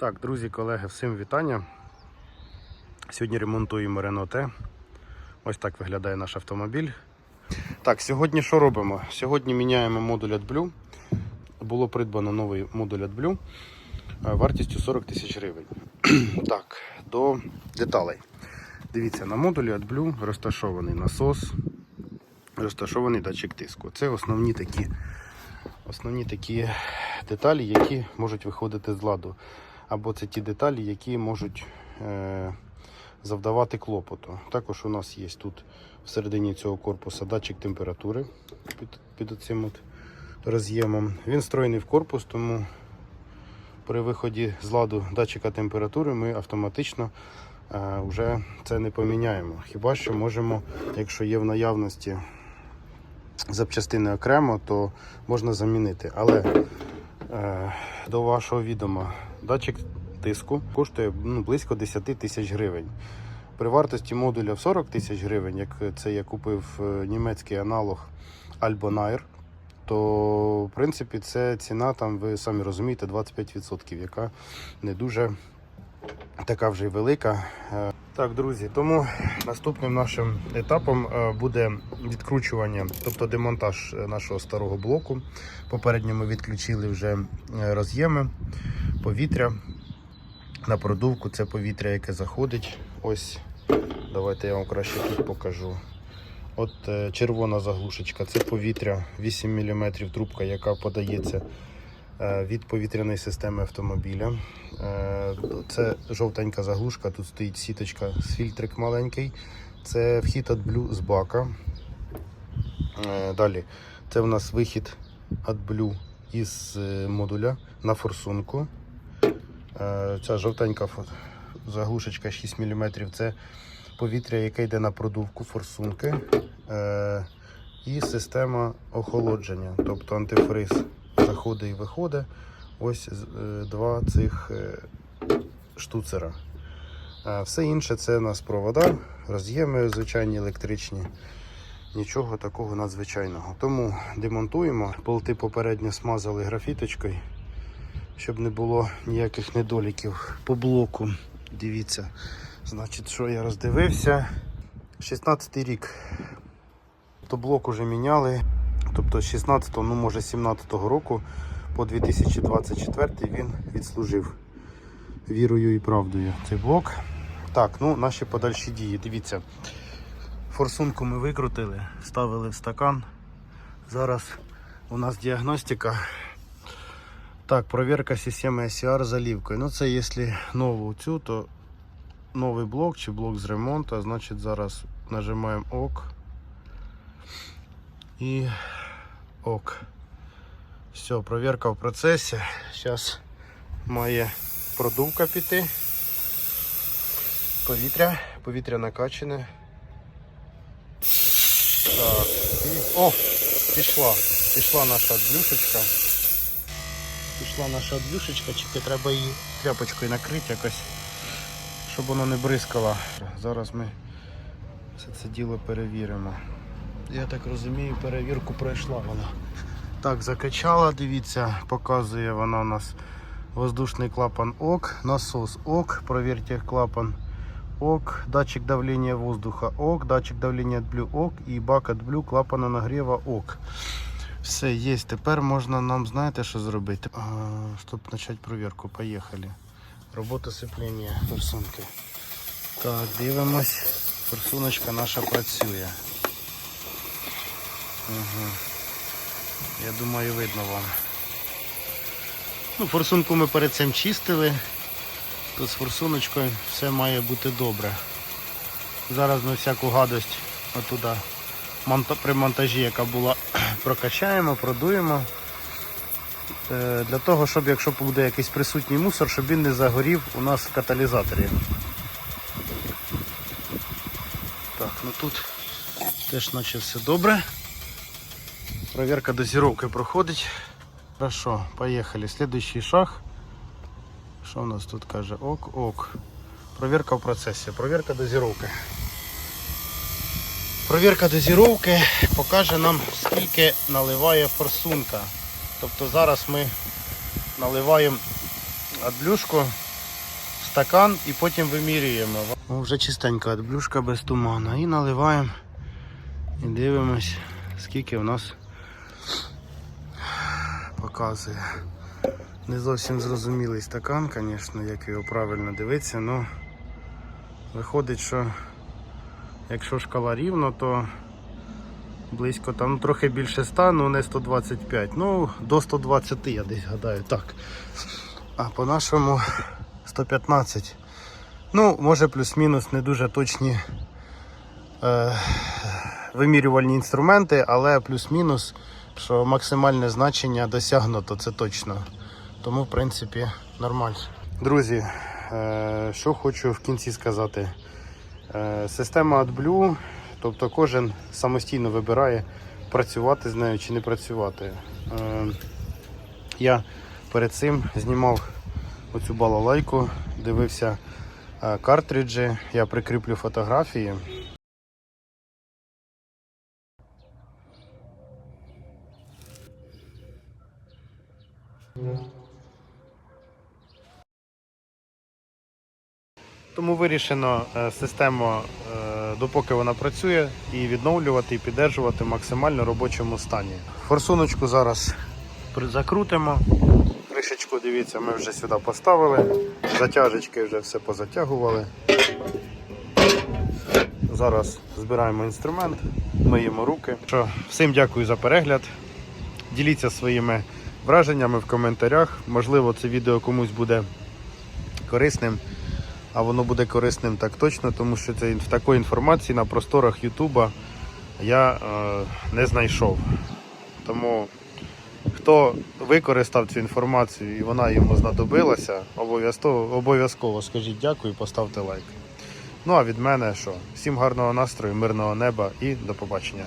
Так, друзі, колеги, всім вітання. Сьогодні ремонтуємо Renault T. Ось так виглядає наш автомобіль. Так, сьогодні що робимо? Сьогодні міняємо модуль AdBlue. Було придбано новий модуль AdBlue е, вартістю 40 тисяч гривень. так, до деталей. Дивіться, на модулі AdBlue розташований насос, розташований датчик тиску. Це основні такі, основні такі деталі, які можуть виходити з ладу. Або це ті деталі, які можуть е, завдавати клопоту. Також у нас є тут всередині цього корпуса датчик температури під, під оцим от роз'ємом. Він встроєний в корпус, тому при виході з ладу датчика температури ми автоматично е, вже це не поміняємо. Хіба що можемо, якщо є в наявності запчастини окремо, то можна замінити. Але е, до вашого відома, датчик тиску коштує ну, близько 10 тисяч гривень. При вартості модуля в 40 тисяч гривень, як це я купив е, німецький аналог Albonair, то в принципі це ціна, там, ви самі розумієте, 25%, яка не дуже така вже й велика. Так, друзі, тому наступним нашим етапом е, буде відкручування, тобто демонтаж е, нашого старого блоку. Попередньо ми відключили вже е, роз'єми, повітря. На продувку це повітря, яке заходить. Ось, давайте я вам краще тут покажу. От червона заглушечка це повітря 8 мм трубка, яка подається від повітряної системи автомобіля. Е, Це жовтенька заглушка, тут стоїть сіточка з фільтрик маленький. Це вхід AdBlue з бака. Е, Далі, це в нас вихід AdBlue із е, модуля на форсунку. Е, Ця жовтенька заглушечка 6 мм це повітря, яке йде на продувку форсунки. Е, І система охолодження, тобто антифриз заходить і виходить. Ось е, два цих е, штуцера. Е, Все інше це у нас провода, роз'єми звичайні електричні. Нічого такого надзвичайного. Тому демонтуємо. Болти попередньо смазали графіточкою, щоб не було ніяких недоліків по блоку. Дивіться, значить, що я роздивився. 16 рік. То блок уже міняли. Тобто з 16-го, ну може 17-го року по 2024 він відслужив вірою і правдою цей блок. Так, ну наші подальші дії. Дивіться. Форсунку ми викрутили, вставили в стакан. Зараз у нас діагностика. Так, провірка системи SCR заливкою. Ну це якщо нову цю, то новий блок чи блок з ремонту. Значить зараз нажимаємо ОК. І ок. Все, провірка в процесі. Зараз має продувка піти. Повітря, повітря накачане. Так, і... О, пішла. Пішла наша блюшечка. Пішла наша блюшечка, тільки треба її тряпочкою накрити якось, щоб воно не бризкало. Зараз ми все це діло перевіримо. Я так розумію, перевірку пройшла вона. Так, закачала, дивіться, показує вона у нас воздушний клапан ОК, насос ОК, провірте клапан ОК, датчик давления воздуха ОК, датчик давления AdBlue ОК і бак AdBlue клапана нагріва ОК. Все, є. Тепер можна нам, знаєте, що зробити? А, щоб почати провірку. Поїхали. Робота сцеплення форсунки. Так, дивимось. Форсуночка наша працює. Угу. Я думаю, видно вам. Ну, форсунку ми перед цим чистили. То з форсуночкою все має бути добре. Зараз ми всяку гадость отуда при монтажі, яка була, прокачаємо, продуємо. Е, Для того, щоб якщо буде якийсь присутній мусор, щоб він не загорів у нас в каталізаторі. Так, ну тут теж наче все добре. Проверка дозировки проходить. Хорошо, поехали. Следующий шаг. Що у нас тут каже? Ок, ок. Проверка в процесі. Проверка дозировки. Провірка дозировки покаже нам, скільки наливає форсунка. Тобто зараз ми наливаємо адблюшку стакан і потім вимірюємо. О, вже чистенька блюшка без туману. І наливаємо і дивимось, скільки в нас показує. Не зовсім зрозумілий стакан, звісно, як його правильно дивитися, але виходить, що якщо шкала рівно, то близько там ну, трохи більше 100, ну не 125. Ну, до 120 я десь гадаю. Так. А по нашому 115. Ну, може плюс-мінус не дуже точні е, вимірювальні інструменти, але плюс-мінус, що максимальне значення досягнуто, це точно. Тому, в принципі, нормально. Друзі, е, що хочу в кінці сказати. Е, Система AdBlue, тобто кожен самостійно вибирає працювати з нею чи не працювати. Е, Я перед цим знімав оцю балалайку, дивився картриджі, я прикріплю фотографії. Тому вирішено е, систему, е, допоки вона працює, і відновлювати і піддержувати в максимально робочому стані. Форсуночку зараз закрутимо. Кришечку, дивіться, ми вже сюди поставили. Затяжечки вже все позатягували. Зараз збираємо інструмент, миємо руки. Всім дякую за перегляд. Діліться своїми враженнями в коментарях. Можливо, це відео комусь буде корисним. А воно буде корисним так точно, тому що це в такої інформації на просторах Ютуба я е, не знайшов. Тому хто використав цю інформацію і вона йому знадобилася, обов'язково обов'язково скажіть дякую і поставте лайк. Ну а від мене що? Всім гарного настрою, мирного неба і до побачення.